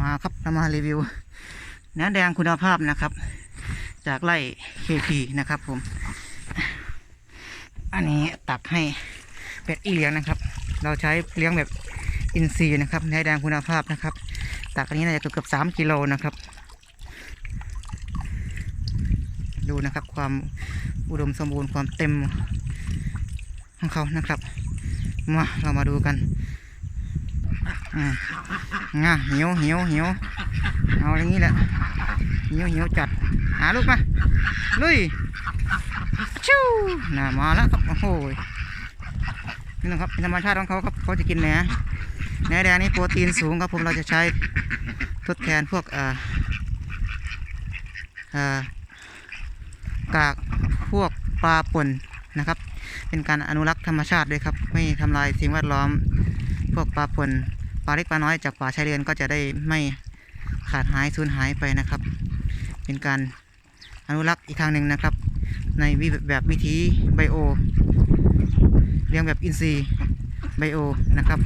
มาครับเรามารีวิวเนื้อแดงคุณภาพนะครับ จากไร่ KP นะครับ ผม อันนี้ตักให้เป็ดอีเลี้ยงนะครับ เราใช้เลี้ยงแบบอินทรีย์นะครับเนื้อแดงคุณภาพนะครับ ตักอันนี้น่าจะเกือบสามกิโลนะครับ ดูนะครับ ความอุดมสมบูรณ์ความเต็มของเขานะครับ มาเรามาดูกัน ง่ะหิวหิวหิวเอาอย่างนี้แหละหิวหิวจัดหาลูกมาลุยชิวน่ามาแล้วครับโอ้โหนี่นะครับเป็นธรรมชาติของเขาครับเขาจะกินแหนแหนแดงนี่โปรตีนสูงครับผมเราจะใช้ทดแทนพวกเอ่อเอ่อกากพวกปลาป่นนะครับ เป็นการอนุรักษ์ธรรมชาติด้วยครับ ไม่ทำลายสิ่งแวดล้อม พวกปลาป่นาเล็กปลาน้อยจากป่าชายเลนก็จะได้ไม่ขาดหายสูญหายไปนะครับ เป็นการอนุรักษ์อีกทางหนึ่งนะครับ ในวิแบบวิธีไบโอเลี้ยงแบบอินทรีย์ไบโอนะครับ